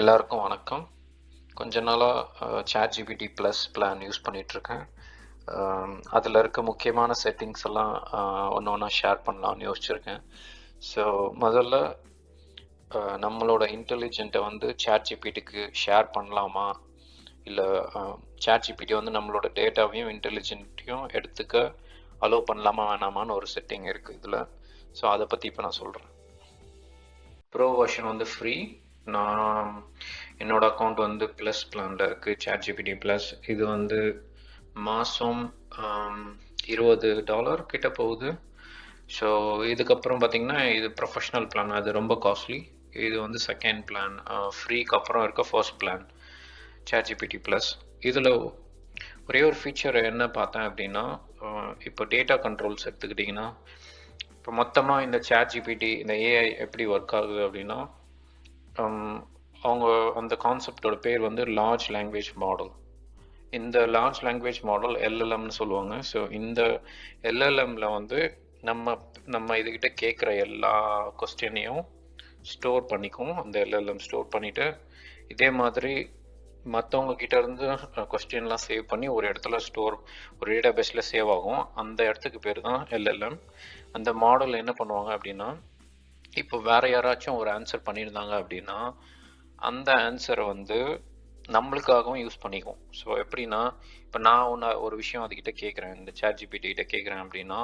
எல்லாருக்கும் வணக்கம். கொஞ்ச நாளாக chat GPT plus plan use பண்ணிகிட்ருக்கேன் அதில் இருக்க முக்கியமான செட்டிங்ஸ் எல்லாம் ஒன்று ஒன்றா ஷேர் பண்ணலாம்னு யோசிச்சுருக்கேன். ஸோ முதல்ல நம்மளோட இன்டெலிஜென்ட்டை வந்து சேட் ஜிபிடிக்கு ஷேர் பண்ணலாமா? இல்லை சேட் ஜிபிடி வந்து நம்மளோட டேட்டாவையும் இன்டெலிஜென்ட்டையும் எடுத்துக்க அலோவ் பண்ணலாமா வேணாமான்னு ஒரு செட்டிங் இருக்குது இதில். ஸோ அதை பற்றி இப்போ நான் சொல்கிறேன் ப்ரோ வெர்ஷன் வந்து ஃப்ரீ நான் என்னோட அக்கௌண்ட் வந்து ப்ளஸ் பிளானில் இருக்குது சேட் ஜிபிடி ப்ளஸ் இது வந்து மாதம் இருபது டாலர் கிட்ட போகுது. ஸோ இதுக்கப்புறம் பார்த்தீங்கன்னா இது ப்ரொஃபஷ்னல் பிளான் அது ரொம்ப காஸ்ட்லி இது வந்து செகண்ட் பிளான் ஃப்ரீக்கு அப்புறம் இருக்க first plan chat GPT plus இதில் ஒரே ஒரு ஃபீச்சர் என்ன பார்த்தேன் அப்படின்னா இப்போ டேட்டா கண்ட்ரோல்ஸ் எடுத்துக்கிட்டிங்கன்னா இப்போ மொத்தமாக இந்த சேட் ஜிபிடி இந்த ஏஐ எப்படி ஒர்க் ஆகுது அப்படின்னா Um, அவங்க அந்த கான்செப்டோட பேர் வந்து லார்ஜ் லாங்குவேஜ் மாடல் இந்த லார்ஜ் லாங்குவேஜ் மாடல் எல்எல்எம்னு சொல்லுவாங்க. ஸோ இந்த எல்எல்எம்ல வந்து நம்ம நம்ம இதுகிட்ட கேட்குற எல்லா கொஸ்டினையும் ஸ்டோர் பண்ணிக்கும். அந்த எல்எல்எம் ஸ்டோர் பண்ணிவிட்டு இதே மாதிரி மற்றவங்க கிட்டேருந்து கொஸ்டின்லாம் uh, சேவ் பண்ணி ஒரு இடத்துல ஸ்டோர் ஒரு டேட்டா பேஸில் சேவ் ஆகும். அந்த இடத்துக்கு பேர் தான் எல்எல்எம் அந்த மாடல் என்ன பண்ணுவாங்க அப்படின்னா இப்போ வேற யாராச்சும் ஒரு ஆன்சர் பண்ணியிருந்தாங்க அப்படின்னா அந்த ஆன்சரை வந்து நம்மளுக்காகவும் யூஸ் பண்ணிக்கும். ஸோ எப்படின்னா இப்போ நான் ஒன்று ஒரு விஷயம் அதுக்கிட்ட கேட்குறேன் இந்த சேட் ஜிபிடி கிட்ட கேட்குறேன் அப்படின்னா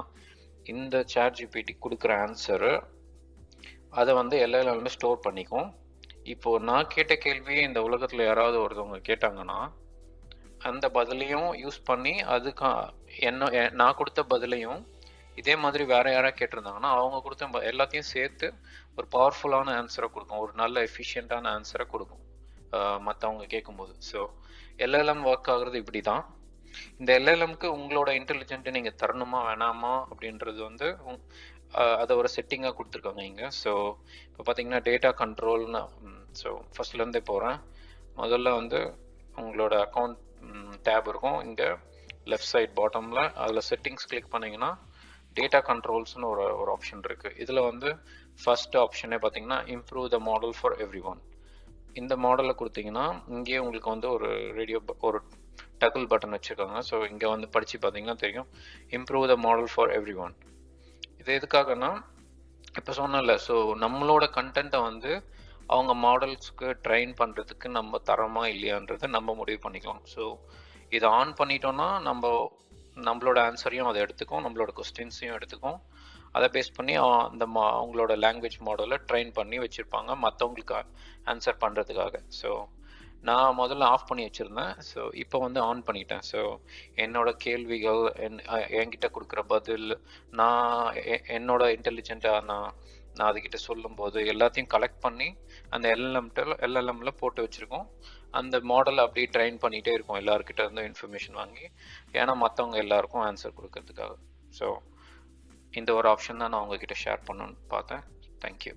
இந்த சேட் ஜிபிடி கொடுக்குற ஆன்சரு அதை வந்து எல்எல்எம்ல ஸ்டோர் பண்ணிக்கும். இப்போ நான் கேட்ட கேள்வியே இந்த உலகத்தில் யாராவது ஒருத்தவங்க கேட்டாங்கன்னா அந்த பதிலையும் யூஸ் பண்ணி அதுக்கு என்ன நான் கொடுத்த பதிலையும் இதே மாதிரி வேற யாராவது கேட்டிருந்தாங்கன்னா அவங்க கொடுத்த எல்லாத்தையும் சேர்த்து ஒரு பவர்ஃபுல்லான ஆன்சரை கொடுக்கும். ஒரு நல்ல எஃபிஷியண்டான ஆன்சரை கொடுக்கும். மற்றவங்க கேட்கும்போது ஸோ எல்எல்எம் ஒர்க் ஆகுறது இப்படி தான் இந்த எல்எல்எம்க்கு உங்களோட இன்டெலிஜென்ட்டை நீங்கள் தரணுமா வேணாமா அப்படின்றது வந்து அதை ஒரு செட்டிங்காக கொடுத்துருக்காங்க இங்கே. ஸோ இப்போ பார்த்தீங்கன்னா டேட்டா கண்ட்ரோல்னு ஸோ ஃபர்ஸ்ட்லேருந்தே போகிறேன் முதல்ல வந்து உங்களோட அக்கௌண்ட் டேப் இருக்கும். இங்கே லெஃப்ட் சைட் பாட்டமில் அதில் செட்டிங்ஸ் கிளிக் பண்ணீங்கன்னா டேட்டா கண்ட்ரோல்ஸ்னு ஒரு ஒரு ஆப்ஷன் இருக்குது இதில் வந்து ஃபர்ஸ்ட் ஆப்ஷனே பார்த்தீங்கன்னா improve the model for everyone இந்த மாடலை கொடுத்தீங்கன்னா இங்கேயே உங்களுக்கு வந்து ஒரு ரேடியோ ஒரு டக்குல் பட்டன் வச்சுருக்காங்க. ஸோ இங்கே வந்து படித்து பார்த்தீங்கன்னா தெரியும். Improve the model for everyone இது எதுக்காகனா இப்போ சொன்னல ஸோ நம்மளோட கண்டென்ட்டை வந்து அவங்க மாடல்ஸ்க்கு ட்ரெயின் பண்ணுறதுக்கு நம்ம தரமா இல்லையான்றதை நம்ம முடிவு பண்ணிக்கலாம். ஸோ இதை ஆன் பண்ணிட்டோம்னா நம்ம நம்மளோட ஆன்சரையும் அதை எடுத்துக்கும் நம்மளோட கொஸ்டின்ஸையும் எடுத்துக்கும். அதை பேஸ் பண்ணி அந்த மா அவங்களோட லாங்குவேஜ் மாடலை ட்ரெயின் பண்ணி வச்சுருப்பாங்க மற்றவங்களுக்கு ஆன்சர் பண்ணுறதுக்காக ஸோ நான் முதல்ல ஆஃப் பண்ணி வச்சுருந்தேன். ஸோ இப்போ வந்து ஆன் பண்ணிட்டேன். ஸோ என்னோட கேள்விகள் என் என்கிட்ட கொடுக்குற பதில் நான் என்னோட இன்டெலிஜென்ட்டாக நான் நான் அதுக்கிட்ட சொல்லும்போது எல்லாத்தையும் கலெக்ட் பண்ணி அந்த எல்எல்எம்ல எல்எல்எம்மில் போட்டு வச்சுருக்கோம். அந்த மாடலை அப்படியே ட்ரெயின் பண்ணிகிட்டே இருக்கும். எல்லாருக்கிட்ட இருந்தும் இன்ஃபர்மேஷன் வாங்கி ஏன்னா மற்றவங்க எல்லாருக்கும் ஆன்சர் கொடுக்கறதுக்காக. ஸோ இந்த ஒரு ஆப்ஷன் தான் நான் உங்ககிட்ட ஷேர் பண்ணணும்னு பார்த்தேன். தேங்க்யூ